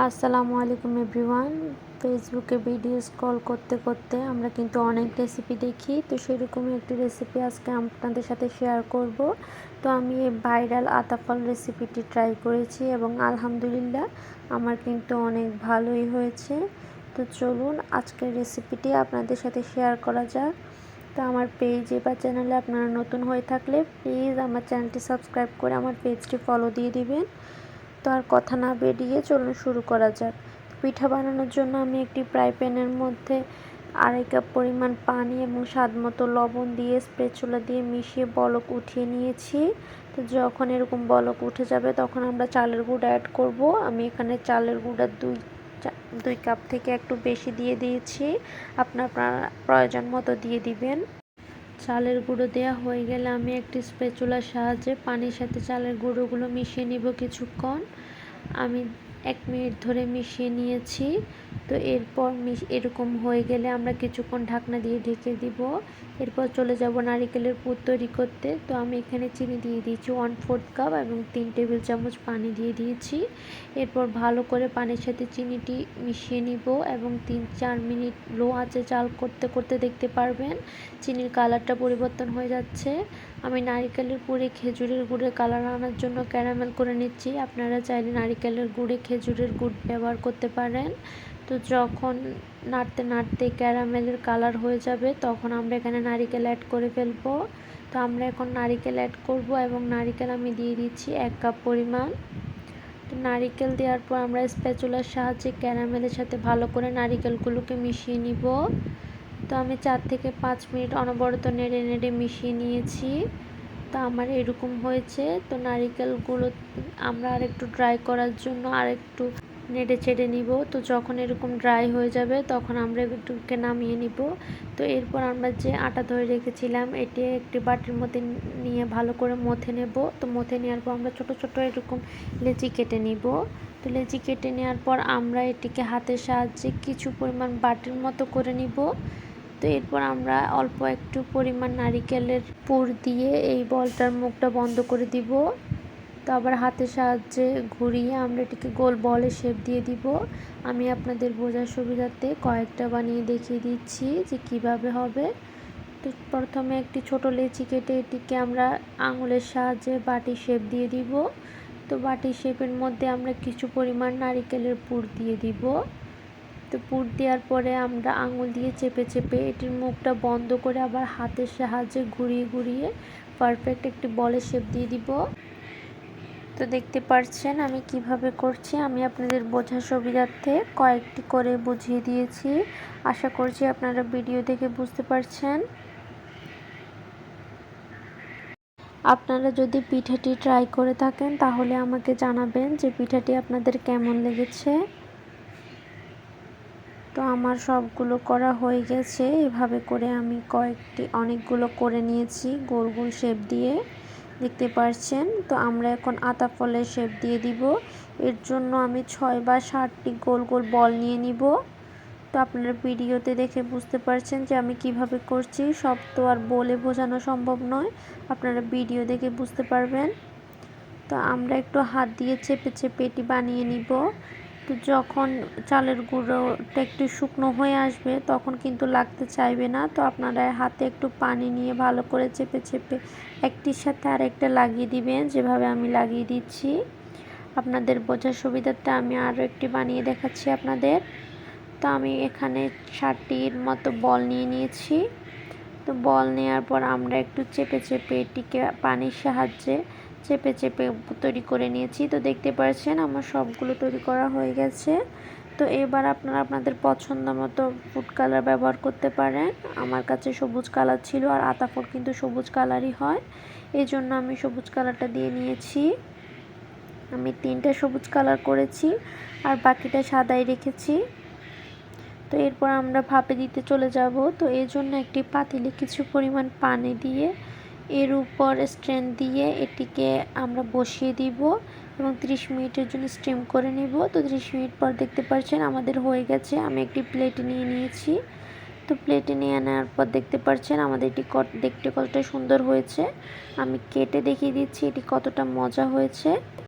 আসসালামু আলাইকুম এভরিওয়ান। ফেসবুকে ভিডিও স্ক্রল করতে করতে আমরা কিন্তু অনেক রেসিপি দেখি। তো সেরকমই একটি রেসিপি আজকে আপনাদের সাথে শেয়ার করব। তো আমি এই ভাইরাল আতাফল রেসিপিটি ট্রাই করেছি এবং আলহামদুলিল্লাহ আমার কিন্তু অনেক ভালোই হয়েছে। তো চলুন আজকের রেসিপিটি আপনাদের সাথে শেয়ার করা যাক। তো আমার পেজে বা চ্যানেলে আপনারা নতুন হয়ে থাকলে প্লিজ আমার চ্যানেলটি সাবস্ক্রাইব করে আমার পেজটি ফলো দিয়ে দিবেন। তো আর কথা না বেরিয়ে চলুন শুরু করা যাক। পিঠা বানানোর জন্য আমি একটি ফ্রাই প্যানের মধ্যে আড়াই কাপ পরিমাণ পানি এবং স্বাদ মতো লবণ দিয়ে স্প্রে চুলা দিয়ে মিশিয়ে বলক উঠিয়ে নিয়েছি। তো যখন এরকম বলক উঠে যাবে তখন আমরা চালের গুঁড়া অ্যাড করব। আমি এখানে চালের গুঁড়া দুই দুই কাপ থেকে একটু বেশি দিয়ে দিয়েছি। আপনার প্রয়োজন মতো দিয়ে দিবেন। চালের গুঁড়ো দেওয়া হয়ে গেলে আমি একটি স্পেচুলার সাহায্যে পানির সাথে চালের গুঁড়োগুলো মিশিয়ে নিব কিছুক্ষণ। আমি এক মিনিট ধরে মিশিয়ে নিয়েছি। তো এরপর মিশ, এরকম হয়ে গেলে আমরা কিছুক্ষণ ঢাকনা দিয়ে ঢেকে দিব। এরপর চলে যাব নারিকেলের পুর তৈরি করতে। তো আমি এখানে চিনি দিয়ে দিয়েছি ওয়ান ফোর্থ কাপ এবং তিন টেবিল চামচ পানি দিয়ে দিয়েছি। এরপর ভালো করে পানির সাথে চিনিটি মিশিয়ে নিব এবং তিন চার মিনিট লো আঁচে চাল করতে করতে দেখতে পারবেন। চিনির কালারটা পরিবর্তন হয়ে যাচ্ছে। আমি নারিকেলের পুরে খেজুরের গুড়ের কালার আনার জন্য ক্যারামেল করে নিচ্ছি। আপনারা চাইলে নারিকেলের গুড়ে খেজুরের গুড় ব্যবহার করতে পারেন। তো যখন নাড়তে নাড়তে ক্যারামেলের কালার হয়ে যাবে, তখন আমরা এখানে নারিকেল অ্যাড করে ফেলব। তো আমরা এখন নারিকেল অ্যাড করব এবং নারিকেল আমি দিয়ে দিচ্ছি এক কাপ পরিমাণ। তো নারিকেল দেওয়ার পর আমরা স্প্যাচুলার সাহায্যে ক্যারামেলের সাথে ভালো করে নারিকেলগুলোকে মিশিয়ে নিব। তো আমি চার থেকে পাঁচ মিনিট অনবরত নেড়ে নেড়ে মিশিয়ে নিয়েছি। তো আমার এরকম হয়েছে। তো নারিকেলগুলো আমরা আর একটু ড্রাই করার জন্য আর একটু নেড়ে চেড়ে নিব। তো যখন এরকম ড্রাই হয়ে যাবে, তখন আমরা একটুকে নামিয়ে নিব। তো এরপর আমরা যে আটা ধরে রেখেছিলাম, এটি একটি বাটির মধ্যে নিয়ে ভালো করে মথে নেব। তো মথে নেওয়ার পর আমরা ছোট ছোট এরকম লেচি কেটে নিব। তো লেচি কেটে নেওয়ার পর আমরা এটিকে হাতের সাহায্যে কিছু পরিমাণ বাটির মতো করে নিব। তো এরপর আমরা অল্প একটু পরিমাণ নারিকেলের পুর দিয়ে এই বলটার মুখটা বন্ধ করে দিব। তো আবার হাতের সাহায্যে ঘুরিয়ে আমরা এটিকে গোল বলে শেপ দিয়ে দিব। আমি আপনাদের বোঝার সুবিধার্থে কয়েকটা বানিয়ে দেখিয়ে দিচ্ছি যে কীভাবে হবে। তো প্রথমে একটি ছোট লেচি কেটে এটিকে আমরা আঙুলের সাহায্যে বাটি শেপ দিয়ে দিব। তো বাটি শেপের মধ্যে আমরা কিছু পরিমাণ নারিকেলের পুর দিয়ে দিব। তো পুর দেওয়ার পরে আমরা আঙুল দিয়ে চেপে চেপে এটির মুখটা বন্ধ করে আবার হাতের সাহায্যে ঘুরিয়ে ঘুরিয়ে পারফেক্ট একটি বলের শেপ দিয়ে দিব। তো দেখতে পাচ্ছেন আমি কীভাবে করছি। আমি আপনাদের বোঝার সুবিধার্থে কয়েকটি করে বুঝিয়ে দিয়েছি। আশা করছি আপনারা ভিডিও দেখে বুঝতে পারছেন। আপনারা যদি পিঠাটি ট্রাই করে থাকেন, তাহলে আমাকে জানাবেন যে পিঠাটি আপনাদের কেমন লেগেছে। তো আমার সবগুলো করা হয়ে গেছে। এভাবে করে আমি কয়েকটি, অনেকগুলো করে নিয়েছি গোল গোল শেপ দিয়ে। দেখতে পাচ্ছেন তো আমরা এখন আতা ফলের শেপ দিয়ে দিব। এর জন্য আমি ছয় বা ষাটটি গোল গোল বল নিয়ে নিব। তো আপনারা ভিডিওতে দেখে বুঝতে পারছেন যে আমি কীভাবে করছি। সব তো আর বলে বোঝানো সম্ভব নয়। আপনারা ভিডিও দেখে বুঝতে পারবেন। তো আমরা একটু হাত দিয়ে চেপে চেপে এটি বানিয়ে নিব। তো যখন চালের গুঁড়োটা একটু শুকনো হয়ে আসবে, তখন কিন্তু লাগতে চাইবে না। তো আপনারা হাতে একটু পানি নিয়ে ভালো করে চেপে চেপে একটির সাথে আরেকটা লাগিয়ে দিবেন। যেভাবে আমি লাগিয়ে দিচ্ছি। আপনাদের বোঝার সুবিধাতে আমি আরও একটি বানিয়ে দেখাচ্ছি আপনাদের। তো আমি এখানে ষাটটির মতো বল নিয়ে নিয়েছি। তো বল নেওয়ার পর আমরা একটু চেপে চেপে এটিকে পানির সাহায্যে চেপে চেপে তৈরি করে নিয়েছি। তো দেখতে পাচ্ছেন আমার সবগুলো তৈরি করা হয়ে গেছে। তো এবার আপনারা আপনাদের পছন্দ মতো ফুড কালার ব্যবহার করতে পারেন। আমার কাছে সবুজ কালার ছিল আর আতাফল কিন্তু সবুজ কালারই হয়। এই জন্য আমি সবুজ কালারটা দিয়ে নিয়েছি। আমি তিনটা সবুজ কালার করেছি আর বাকিটা সাদাই রেখেছি। তো এরপর আমরা ভাপে দিতে চলে যাব। তো এই জন্য একটি পাতিলে কিছু পরিমাণ পানি দিয়ে এর উপর স্ট্রেন দিয়ে এটিকে আমরা বসিয়ে দিব এবং 30 মিনিটের জন্য স্টিম করে নেব। তো 30 মিনিট পর দেখতে পাচ্ছেন আমাদের হয়ে গেছে। আমি একটি প্লেট নিয়ে নিয়েছি। তো প্লেটে নিয়ে আনার পর দেখতে পাচ্ছেন আমাদের এটি দেখতে কতটা সুন্দর হয়েছে। আমি কেটে দেখিয়ে দিচ্ছি এটি কতটা মজা হয়েছে।